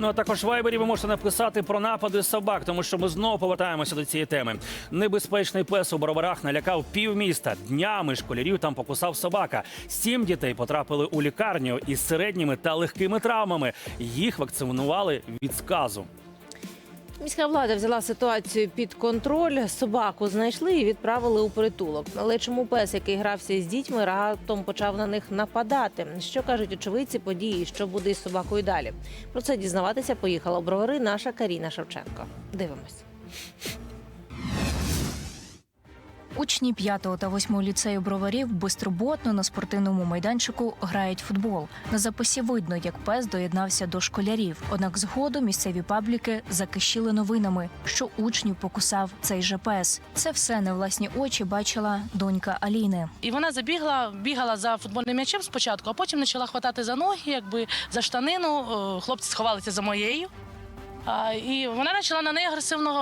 Ну а також в вайбері ви можете написати про напади собак, тому що ми знову повертаємося до цієї теми. Небезпечний пес у броварах налякав півміста. Днями школярів там покусав собака. Сім дітей потрапили у лікарню із середніми та легкими травмами. Їх вакцинували від сказу. Міська влада взяла ситуацію під контроль. Собаку знайшли і відправили у притулок. Але чому пес, який грався із дітьми, раптом почав на них нападати? Що кажуть очевидці події? Що буде із собакою далі? Про це дізнаватися поїхала бровари наша Каріна Шевченко. Дивимось. Учні 5 та 8 ліцею броварів безтурботно на спортивному майданчику грають футбол. На записі видно, як пес доєднався до школярів. Однак згодом місцеві пабліки закишіли новинами, що учнів покусав цей же пес. Це все на власні очі бачила донька Аліни. І вона забігла, бігала за футбольним м'ячем спочатку, а потім почала хватати за ноги, якби за штанину. Е, Хлопці сховалися за моєю. І вона почала на неї агресивно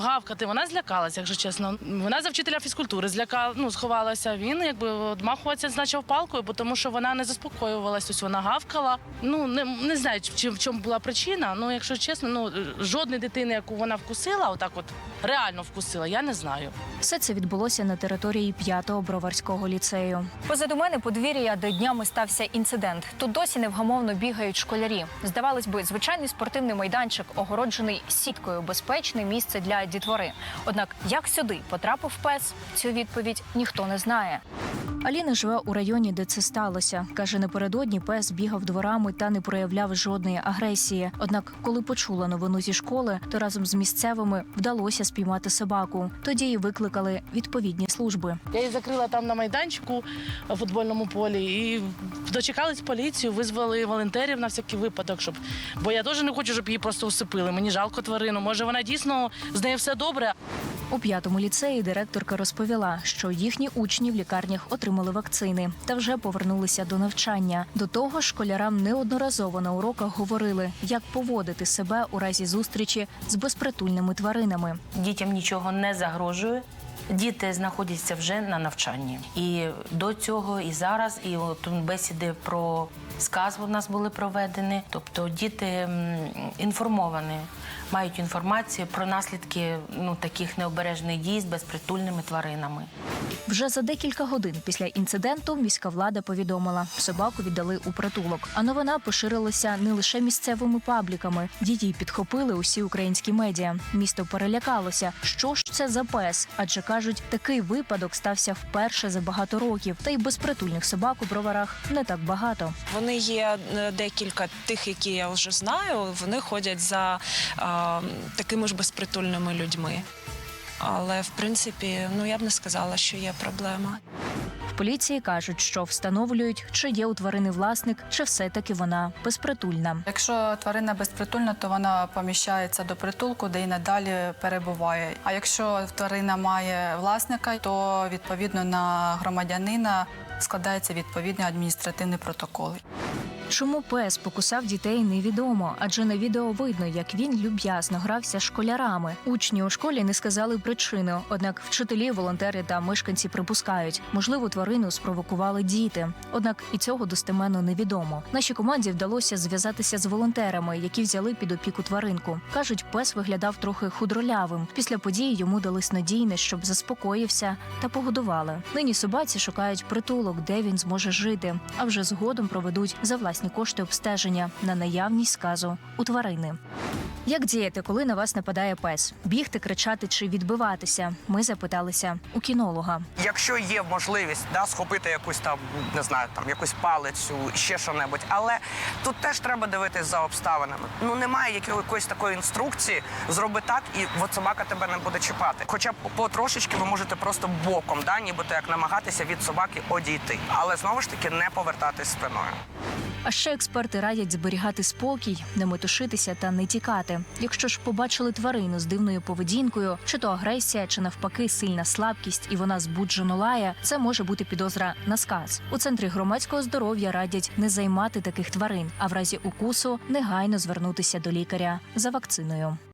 гавкати. Вона злякалася, якщо чесно. Вона за вчителя фізкультури зляка, ну, сховалася. Він якби одмахуватися почав палкою, бо тому що вона не заспокоювалася. Ось вона гавкала. Ну не, не знаю, чи в чому була причина. Ну, якщо чесно, ну жодної дитини, яку вона вкусила, отак от реально вкусила, я не знаю. Все це відбулося на території 5-го броварського ліцею. Позаду мене подвір'я, де днями стався інцидент. Тут досі невгамовно бігають школярі. Здавалось би, звичайний спортивний майданчик, огороджений сіткою, безпечне місце для дітвори. Однак, як сюди потрапив пес, цю відповідь ніхто не знає. Аліна живе у районі, де це сталося. каже, напередодні пес бігав дворами та не проявляв жодної агресії. Однак, коли почула новину зі школи, то разом з місцевими вдалося спіймати собаку. Тоді її викликали відповідні служби. Я її закрила там на майданчику в футбольному полі і дочекались поліцію, визвали волонтерів на всякий випадок, щоб бо я теж не хочу, щоб її просто усипили. Мені жалко тварину. Може, вона дійсно з нею все добре. У п'ятому ліцеї директорка розповіла, що їхні учні в лікарнях отримали вакцини та вже повернулися до навчання. До того ж, школярам неодноразово на уроках говорили, як поводити себе у разі зустрічі з безпритульними тваринами. дітям нічого не загрожує. Діти знаходяться вже на навчанні. І до цього, і зараз, і от бесіди про сказ у нас були проведені. Тобто діти інформовані, мають інформацію про наслідки ну, таких необережних дій з безпритульними тваринами. Вже за декілька годин після інциденту міська влада повідомила, собаку віддали у притулок. А новина поширилася не лише місцевими пабліками. Її підхопили усі українські медіа. Місто перелякалося. Що ж це за пес? Адже кажуть, такий випадок стався вперше за багато років. Та й безпритульних собак у броварах не так багато. Вони є е, декілька тих, які я вже знаю. Вони ходять за а, такими ж безпритульними людьми. Але в принципі, ну я б не сказала, що є проблема. Поліції кажуть, що встановлюють, чи є у тварини власник, чи все-таки вона безпритульна. Якщо тварина безпритульна, то вона поміщається до притулку, де й надалі перебуває. А якщо тварина має власника, то відповідно на громадянина складається відповідний адміністративний протокол. Чому пес покусав дітей, невідомо, адже на відео видно, як він люб'язно грався з школярами. Учні у школі не сказали причину. Однак вчителі, волонтери та мешканці припускають, можливо, тварину спровокували діти. Однак і цього достеменно невідомо. Нашій команді вдалося зв'язатися з волонтерами, які взяли під опіку тваринку. кажуть, пес виглядав трохи худролявим. Після події йому дали снодійне, щоб заспокоївся та погодували. Нині собаці шукають притулок, де він зможе жити. А вже згодом проведуть за власні кошти обстеження на наявність сказу у тварини. Як діяти, коли на вас нападає пес? Бігти, кричати чи відбиватися? Ми запиталися у кінолога. Якщо є можливість да, схопити якусь там, не знаю, там якусь палицю, ще що-небудь, але тут теж треба дивитись за обставинами. Ну немає якоїсь такої інструкції, зроби так, і от собака тебе не буде чіпати. Хоча потрошечки ви можете просто боком, да, нібито як намагатися від собаки одійти, але знову ж таки не повертатись спиною. А ще експерти радять зберігати спокій, не метушитися та не тікати. Якщо ж побачили тварину з дивною поведінкою, чи то агресія, чи навпаки сильна слабкість, і вона збуджено лає, це може бути підозра на сказ. У центрі громадського здоров'я радять не займати таких тварин, а в разі укусу негайно звернутися до лікаря за вакциною.